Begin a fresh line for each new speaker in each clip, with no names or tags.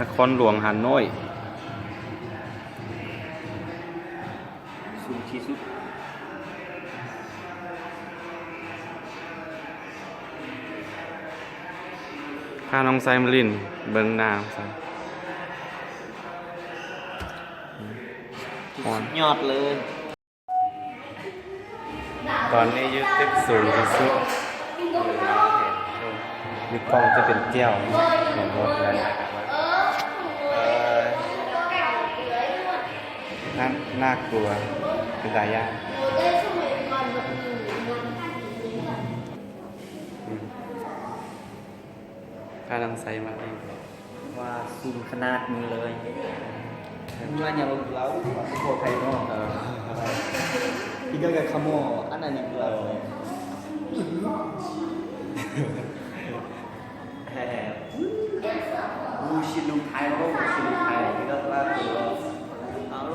นครหลวงฮานอย
สูงที่สุด
พาน้องไซมาลิน เบิงหนางซะอ่อน
ยอดเลย
ตอนนี้ยึดตึกสูงที่สุดมีกล้องจะเป็นแก้วเห็นรถเลยเอ่อ น่าน่ากลัวเป็นตายากอืมพาน้องไซมาลิน
ว่าสูงขนาดนี้เลยว่าอย่างเราโคไทยเนาะ
เออ
ที่ก็กับขโมยอันนั้นนี่เราแฮ่วูชิลุไทยโลวูชิลุไทยนี่ก็ว่าตัวเอาโล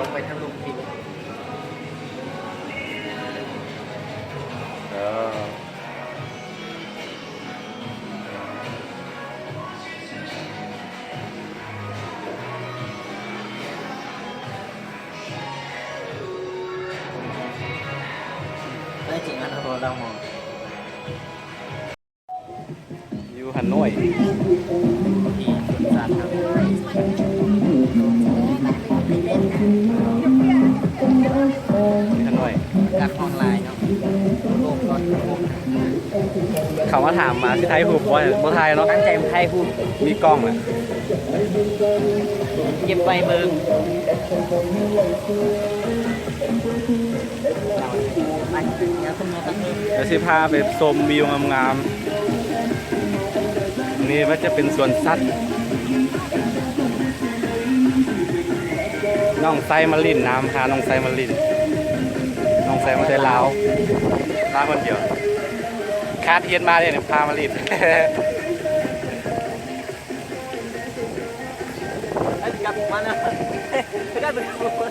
ลงไปทางลุมพิน
เออ
ได้จริงอันเราเรามอง
อยู่ฮันน้อย
เขา
มาถามมาคือไทยหูบ่บ่ไทยเนาะ
ตั้งใจไทยพูด
มีกล้องอะ
เก็บไปเบิงไปเดี๋ยวคุณมาตั้ง
เดี๋ยวสิพาไปชมวิวงามๆนี่ว่าจะเป็นสวนสัตว์น้องไซมาลินน้ำพาน้องไซมาลินน้องไซมาได้ลาวลาวคนเดียวคาเทียนมาเลยเนี่ยพามาลิน
กลับมาแล้วก็เป็นคน